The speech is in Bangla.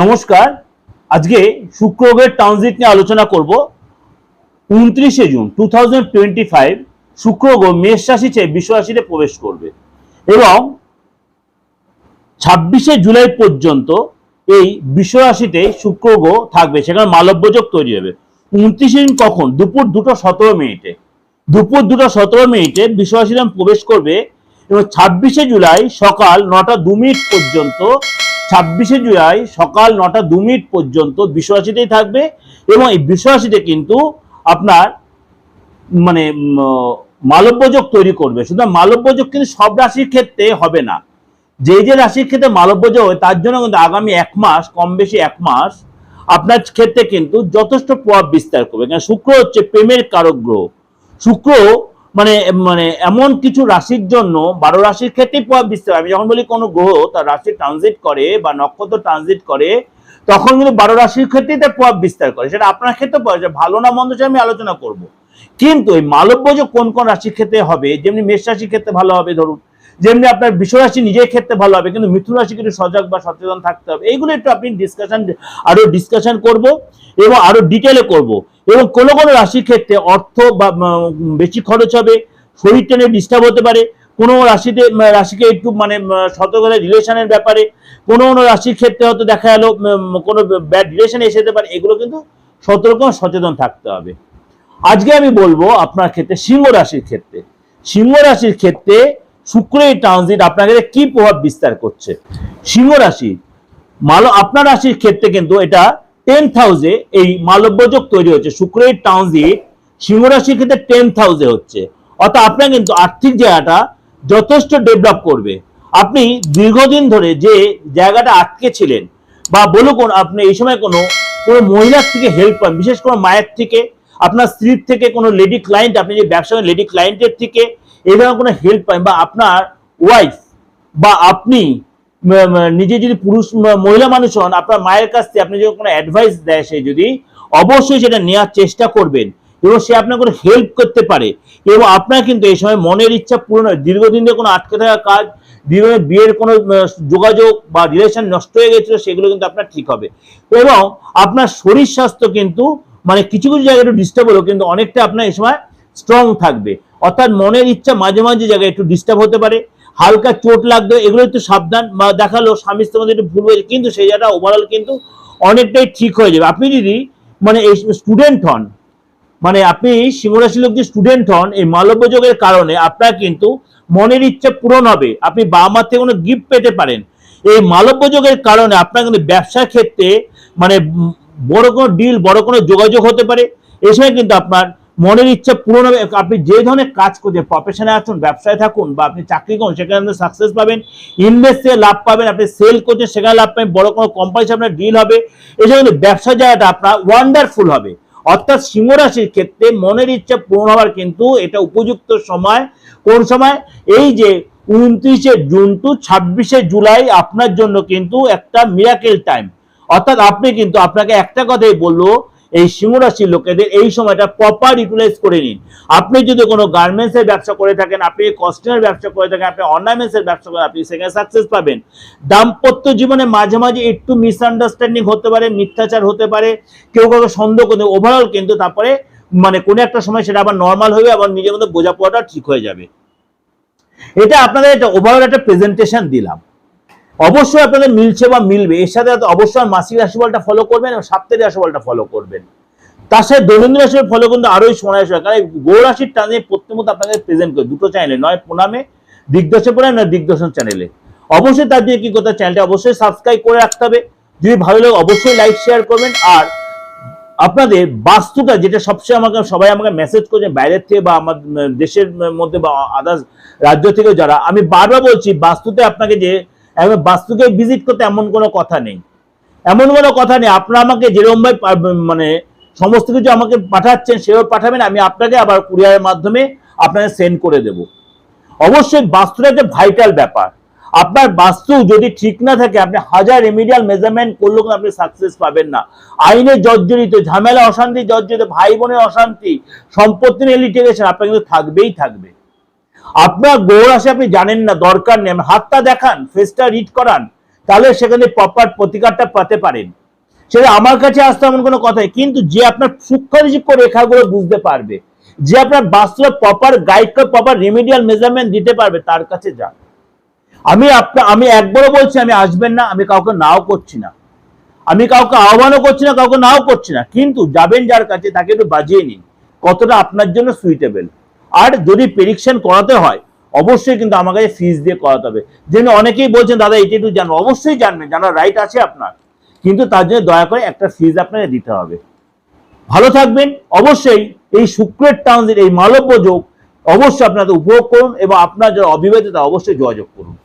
নমস্কার। আজকে শুক্রবের ট্রানজিট নিয়ে আলোচনা করব। উনত্রিশে June two thousand twenty five শুক্র মেষ রাশি চেয়ে বিশ্ব রাশিতে প্রবেশ করবে এবং ছাব্বিশে জুলাই পর্যন্ত এই বিশ্ব রাশিতে শুক্র গ্রহ থাকবে, সেখানে মালব্যযোগ তৈরি হবে। উনত্রিশে জুন কখন? দুপুর দুটো সতেরো মিনিটে। দুপুর দুটো সতেরো মিনিটে বিশ্ব রাশিতে প্রবেশ করবে এবং ছাব্বিশে জুলাই সকাল নটা দু মিনিট পর্যন্ত ছাব্বিশে জুলাই সকাল নটা দু মিনিট পর্যন্ত বিশ্বরাশিতেই থাকবে এবং এই বিশ্বরাশিতে কিন্তু আপনার মানে মালব্যযোগ তৈরি করবে। শুধু মালব্যযোগ কিন্তু সব রাশির ক্ষেত্রে হবে না। যে যে রাশির ক্ষেত্রে মালব্যযোগ হয়, তার জন্য কিন্তু আগামী এক মাস, কম বেশি এক মাস আপনার ক্ষেত্রে কিন্তু যথেষ্ট প্রভাব বিস্তার করবে। কারণ শুক্র হচ্ছে প্রেমের কারক গ্রহ। শুক্র মানে মানে এমন কিছু রাশির জন্য বারো রাশির ক্ষেত্রে প্রভাব বিস্তার আমি যখন বলি কোনো গ্রহ তার রাশি ট্রানজিট করে বা নক্ষত্র ট্রানজিট করে, তখন কিন্তু বারো রাশির ক্ষেত্রেই তার প্রভাব বিস্তার করে। সেটা আপনার ক্ষেত্রে পড়া যায় ভালো না মন্দ আমি আলোচনা করব। কিন্তু এই মালব্য যে কোন কোন রাশির ক্ষেত্রে হবে, যেমনি মেষ রাশির ক্ষেত্রে ভালো হবে, ধরুন যেমনি আপনার বিশ্ব রাশি নিজের ক্ষেত্রে ভালো হবে, কিন্তু মিথুন রাশি কিন্তু সজাগ বা সচেতন থাকতে হবে। এইগুলো একটু আপনি ডিসকাশন আরও ডিসকাশন করব এবং আরও ডিটেলে করব। এবং কোনো কোনো রাশির ক্ষেত্রে অর্থ বা বেশি খরচ হবে, শরীর টেনে ডিস্টার্ব হতে পারে। কোনো রাশিতে রাশিকে একটু মানে সতর্কতা রিলেশনের ব্যাপারে। কোনো কোনো রাশির ক্ষেত্রে হয়তো দেখা গেল কোনো ব্যাড রিলেশন এসে যেতে পারে। এগুলো কিন্তু সতর্ক সচেতন থাকতে হবে। আজকে আমি বলব আপনার ক্ষেত্রে সিংহ রাশির ক্ষেত্রে। সিংহ রাশির ক্ষেত্রে শুক্রের ট্রানজিট আপনাকে কি প্রভাব বিস্তার করছে? সিংহ রাশি, মাল আপনার রাশির ক্ষেত্রে কিন্তু এটা টেন্থ হাউসে এই মালব্যযোগ তৈরি হচ্ছে। শুক্রের ট্রানজিট সিংহ রাশির ক্ষেত্রে টেন্থ হাউসে হচ্ছে। অর্থাৎ আপনার কিন্তু আর্থিক জায়গাটা যথেষ্ট ডেভেলপ করবে। আপনি দীর্ঘদিন ধরে যে জায়গাটা আটকে ছিলেন, বা বলুন আপনি এই সময় কোনো কোনো মহিলার থেকে হেল্প পান, বিশেষ করে মায়ের থেকে আপনার স্ত্রীর থেকে কোনো লেডি ক্লায়েন্ট আপনি যে ব্যবসা করেন লেডি ক্লায়েন্টের থেকে এই ধরনের কোনো হেল্প পান বা আপনার ওয়াইফ বা আপনি নিজে যদি পুরুষ মহিলা মানুষ হন, আপনার মায়ের কাছ থেকে আপনি যদি কোনো অ্যাডভাইস দেয় সে যদি, অবশ্যই সেটা নেওয়ার চেষ্টা করবেন এবং সে আপনার কোনো হেল্প করতে পারে। এবং আপনার কিন্তু এই সময় মনের ইচ্ছা পূরণ হয়। দীর্ঘদিন ধরে কোনো আটকে থাকা কাজ, দীর্ঘদিন বিয়ের কোনো যোগাযোগ বা রিলেশন নষ্ট হয়ে গেছিল, সেগুলো কিন্তু আপনার ঠিক হবে। এবং আপনার শরীর স্বাস্থ্য কিন্তু মানে কিছু কিছু জায়গায় একটু ডিস্টার্ব হলো কিন্তু অনেকটা আপনার এই সময় স্ট্রং থাকবে। অর্থাৎ মনের ইচ্ছা মাঝে মাঝে জায়গায় একটু ডিস্টার্ব হতে পারে। হালকা চোট লাগবে এগুলো একটু সাবধান বা দেখাল স্বামী স্ত্রীর একটু ভুল হয়েছে, কিন্তু সেই জায়গাটা ওভারঅল কিন্তু অনেকটাই ঠিক হয়ে যাবে। আপনি যদি মানে এই স্টুডেন্ট হন মানে আপনি সিংহরাশি লোক যে স্টুডেন্ট হন, এই মালব্যযোগের কারণে আপনার কিন্তু মনের ইচ্ছে পূরণ হবে। আপনি বাবা মার থেকে কোনো গিফট পেতে পারেন। এই মালব্যযোগের কারণে আপনার কিন্তু ব্যবসার ক্ষেত্রে মানে বড় কোনো ডিল বড় কোনো যোগাযোগ হতে পারে এই সময় কিন্তু আপনার মনের ইচ্ছা পূরণ হবে। আপনি যে ধরনের কাজ করছেন প্রফেশনে আছেন ব্যবসায় থাকুন বা আপনি চাকরি করুন, সেখানে সাকসেস পাবেন ইনভেস্ট থেকে লাভ পাবেন, আপনি সেল করছেন, সেখানে লাভ পাবেন, বড় কোনো কোম্পানির আপনার ডিল হবে। এই জন্য ব্যবসা জায়গাটা আপনার ওয়ান্ডারফুল হবে। অর্থাৎ সিংহ রাশির ক্ষেত্রে মনের ইচ্ছা পূরণ হওয়ার কিন্তু এটা উপযুক্ত সময়। কোন সময়? এই যে উনত্রিশে জুন টু ছাব্বিশে জুলাই আপনার জন্য কিন্তু একটা মিরাকেল টাইম অর্থাৎ আপনি কিন্তু আপনাকে একটা কথাই বলল, এই সিংহ রাশির লোকেদের এই সময়টা প্রপার ইউটিলাইজ করে নিন। আপনি যদি কোনো গার্মেন্টস এর ব্যবসা করে থাকেন, আপনি কস্টিউমের ব্যবসা করে থাকেন, আপনি অর্নামেন্টস এর ব্যবসা করেন আপনি সেখানে সাকসেস পাবেন। দাম্পত্য জীবনে মাঝে মাঝে একটু মিসআন্ডারস্ট্যান্ডিং হতে পারে, মিথ্যাচার হতে পারে, কেউ কাউকে সন্দেহ করতে ওভারঅল কিন্তু তারপরে মানে কোনো একটা সময় সেটা আবার নর্মাল হবে আবার নিজের মধ্যে বোঝাপড়াটা ঠিক হয়ে যাবে। এটা আপনাদের একটা ওভারঅল একটা প্রেজেন্টেশন দিলাম। অবশ্যই আপনাদের মিলছে বা মিলবে, এর সাথে অবশ্যই মাসিক রাশিফলটা ফলো করবেন এবং সাপ্তাহিক রাশিফলটা ফলো করবেন। তার সাথে দৈনন্দিন রাশিফল ফলো কিন্তু আরোই সময় আসবে কারণ গৌ রাশির টানে প্রত্যেকমত আপনাদের প্রেজেন্ট করে, দুটো চ্যানেলে নয় প্রণামে, দিগদর্শন পড়ে নয় দিগদর্শন চ্যানেলে অবশ্যই তার দিয়ে কি করতে চ্যানেলটা অবশ্যই সাবস্ক্রাইব করে রাখতে হবে। যদি ভালো লাগে অবশ্যই লাইক শেয়ার করবেন। আর আপনাদের বাস্তুটা যেটা সবচেয়ে আমাকে, সবাই আমাকে মেসেজ করছে, বাইরের থেকে বা আমার, দেশের মধ্যে বা আদার্স রাজ্য থেকে যারা, আমি বারবার বলছি, বাস্তুতে আপনাকে যে একবার বাস্তুকে ভিজিট করতে এমন কোনো কথা নেই। এমন কোনো কথা নেই, আপনারা আমাকে যেরকম মানে সমস্ত কিছু আমাকে পাঠাচ্ছেন, সেভাবে পাঠাবেন, আমি আপনাকে আবার কুরিয়ারের মাধ্যমে আপনাকে সেন্ড করে দেব। অবশ্যই বাস্তুটা একটা ভাইটাল ব্যাপার। আপনার বাস্তু যদি ঠিক না থাকে, আপনি হাজার রেমিডিয়াল মেজারমেন্ট করলেও কিন্তু আপনি সাকসেস পাবেন না। আইনে জর্জরিত, ঝামেলা, অশান্তি, জর্জরিত ভাই বোনের অশান্তি, সম্পত্তি নিয়ে লিটিগেশন আপনার কিন্তু থাকবেই থাকবে। আপনার গৌর আসে আপনি জানেন না, দরকার নেই। হাতটা দেখান ফেসটা রিড করান, তাহলে সেখানে প্রপার প্রতিকারটা পেতে পারেন। সেটা আমার কাছে আসতে এমন কোনো কথাই, কিন্তু যে আপনার সূক্ষ্ম রেখাগুলো বুঝতে পারবে, যে আপনার বাস্তবে প্রপার গাইড করে প্রপার রেমিডিয়াল মেজারমেন্ট দিতে পারবে, তার কাছে যান। আমি আপনার আমি একবারও বলছি, আমি আসবেন না, আমি কাউকে নাও করছি না। আমি কাউকে আহ্বানও করছি না, কাউকে নাও করছি না। কিন্তু যাবেন যার কাছে, তাকে একটু বাজিয়ে নিন। কতটা আপনার জন্য সুইটেবল আর যদি প্রেডিকশন করাতে হয়, অবশ্যই কিন্তু আমাকে ফিজ দিয়ে করাতে হবে। যেন অনেকেই বলছেন, দাদা, এটা একটু জানব অবশ্যই জানবেন, জানার রাইট আছে আপনার। কিন্তু তার জন্য দয়া করে একটা ফিজ আপনাকে দিতে হবে। ভালো থাকবেন। অবশ্যই এই শুক্রের টাউনের এই মালব্য যোগ অবশ্যই আপনাদের উপভোগ করুন এবং আপনার যারা অবিবাহিত তা অবশ্যই যোগাযোগ করুন।